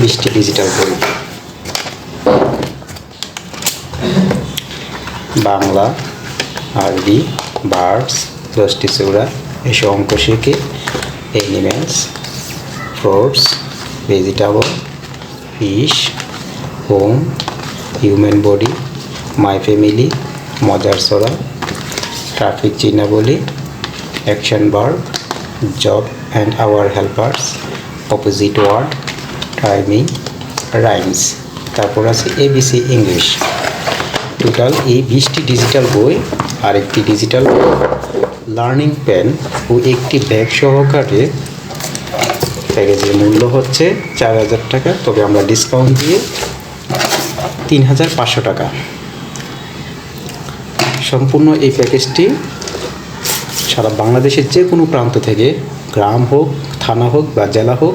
বৃষ্টি ডিজিটাল বই বাংলা, আরবি বার্ডস দশটি চৌড়া এসব অঙ্ক শিখে animals fruits, vegetable, fish, home, human body, my family, মজার সরা traffic চিহ্নাবলী, action verb, job and our helpers, opposite word timing rhymes তারপর আছে এবিসি ইংলিশ টোটাল এই বিশটি ডিজিটাল বই আর একটি ডিজিটাল লার্নিং পেন ও একটি ব্যাগ সহকারে প্যাকেজের মূল্য হচ্ছে চার হাজার টাকা, তবে আমরা ডিসকাউন্ট দিয়ে তিন হাজার পাঁচশো টাকা। সম্পূর্ণ এই প্যাকেজটি সারা বাংলাদেশের যে কোনো প্রান্ত থেকে, গ্রাম হোক থানা হোক বা জেলা হোক,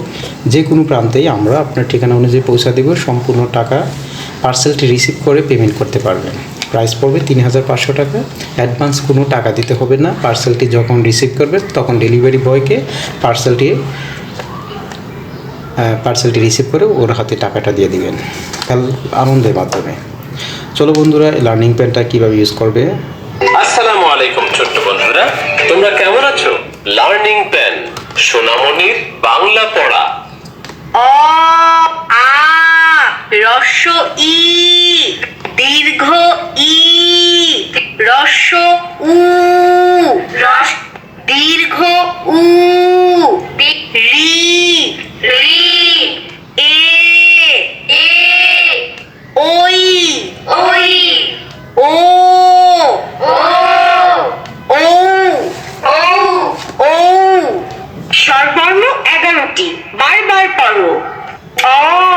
যে কোনো প্রান্তেই আমরা আপনার ঠিকানা অনুযায়ী পৌঁছা দেব, সম্পূর্ণ টাকা, পার্সেলটি রিসিভ করে পেমেন্ট করতে পারবেন। প্রাইস পড়বে তিন হাজার পাঁচশো টাকা। অ্যাডভান্স কোনো টাকা দিতে হবে না। পার্সেলটি যখন রিসিভ করবে, তখন ডেলিভারি বয়কে পার্সেলটি পার্সেলটি রিসিভ করে ওর হাতে টাকাটা দিয়ে দিবেন। তাহলে আনন্দের মাধ্যমে। চলো বন্ধুরা লার্নিং প্যানটা কীভাবে ইউজ করবে? আসসালামু আলাইকুম ছোট্ট বন্ধুরা। তোমরা কেমন আছো? Learning pen. সোনামণির বাংলা পড়া। অ আ রস্য ই দীর্ঘ ই রস্য উ রস দীর্ঘ উ রি রি এ এ ওই ওই ও ও ও ও ও স্বরবর্ণ এগারোটি বারবার পড়ো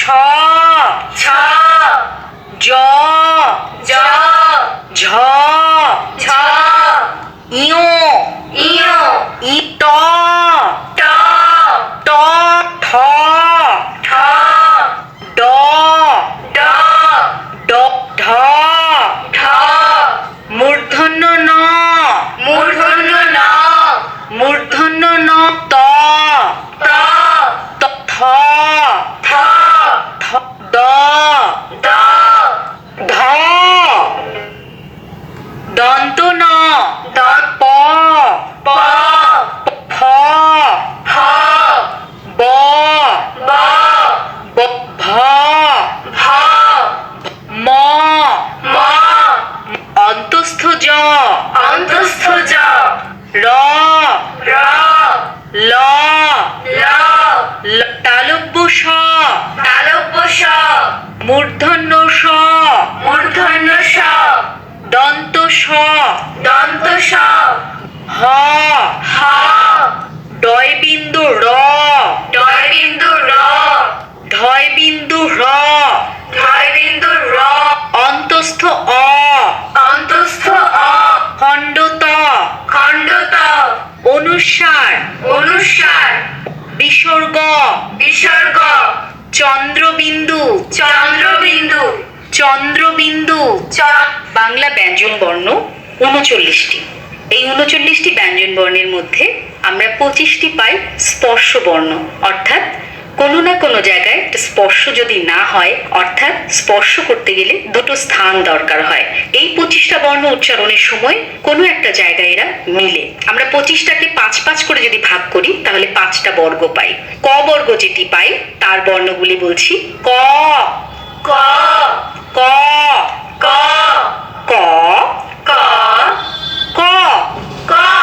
成。মূর্ধন্য স। মূর্ধন্য স। দন্ত স। দন্ত স। হ। হ। ডয় বিন্দু র। ডয় বিন্দু র। ধয় বিন্দু র। ধয় বিন্দু র। অন্তস্থ অ। অন্তস্থ অ। খণ্ডত। খণ্ডত। অনুসার। অনুসার। বিসর্গ। বিসর্গ। চন্দ্রবিন্দু চন্দ্রবিন্দু চন্দ্রবিন্দু বাংলা ব্যঞ্জন বর্ণ উনচল্লিশটি। এই উনচল্লিশটি ব্যঞ্জন বর্ণের মধ্যে আমরা পঁচিশটি পাই স্পর্শ বর্ণ। অর্থাৎ কোনো না কোনো জায়গায় স্পর্শ যদি না হয়, অর্থাৎ স্পর্শ করতে গেলে দুটো স্থান দরকার হয়। এই পঁচিশটা বর্ণ উচ্চারণের সময় কোনো একটা জায়গায় এরা মিলে। আমরা পঁচিশটাকে পাঁচ পাঁচ করে যদি ভাগ করি তাহলে পাঁচটা বর্গ পাই। ক বর্গ যেটি পাই তার বর্ণগুলি বলছি। ক। ক। ক। ক। ক। ক। ক।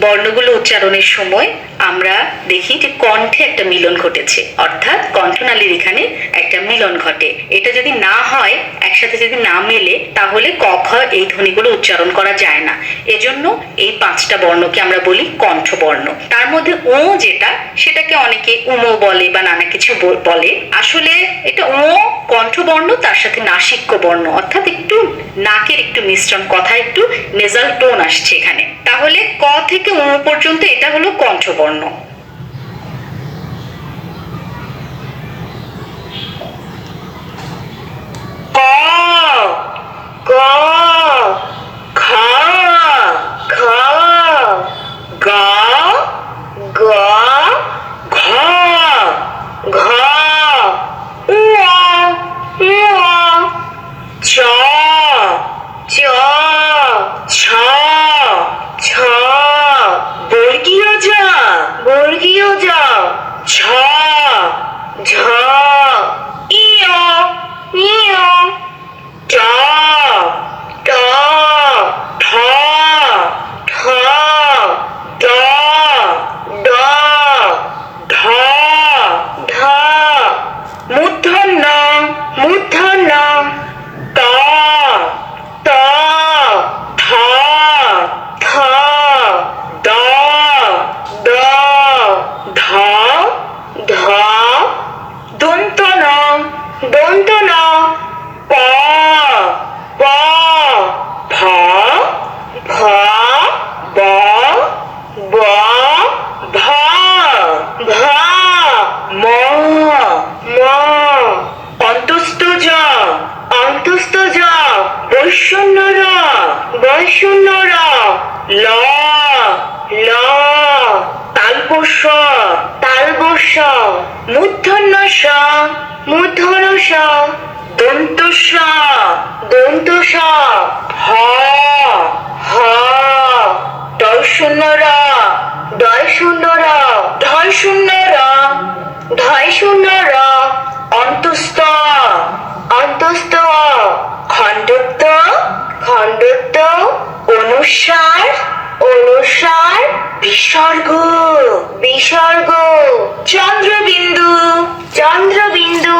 বর্ণগুলো উচ্চারণের সময় আমরা দেখি যে কণ্ঠে একটা মিলন ঘটেছে। অর্থাৎ কণ্ঠনালীর এখানে একটা মিলন ঘটে। এটা যদি না হয়, একসাথে যদি না মেলে, তাহলে ক, খ এই ধ্বনিগুলো উচ্চারণ করা যায় না। এজন্য এই পাঁচটা বর্ণকে আমরা বলি কণ্ঠবর্ণ। তার মধ্যে ও যেটা, সেটাকে অনেকে উমো বলে বা নানা কিছু বলে। আসলে এটা ও কণ্ঠবর্ণ, তার সাথে নাসিক্য বর্ণ। অর্থাৎ একটু নাকের একটু মিশ্রণ কথা একটু নেজাল টোন আসছে এখানে। তাহলে ক থেকে ও পর্যন্ত এটা হলো কণ্ঠবর্ণ। বৈষণ্য র ল ল তালবস্য তালবস্য মূর্ধন্য স মূর্ধন্য স দন্ত স হ হ ডয় শূন্য র ডয় শূন্য র ঢয় শূন্য র ঢয় শূন্য র অন্তস্থ অন্তস্থ খণ্ডত্ব খণ্ডত্ব অনুসার অনুসার বিসর্গ। বিসর্গ। চন্দ্রবিন্দু চন্দ্রবিন্দু।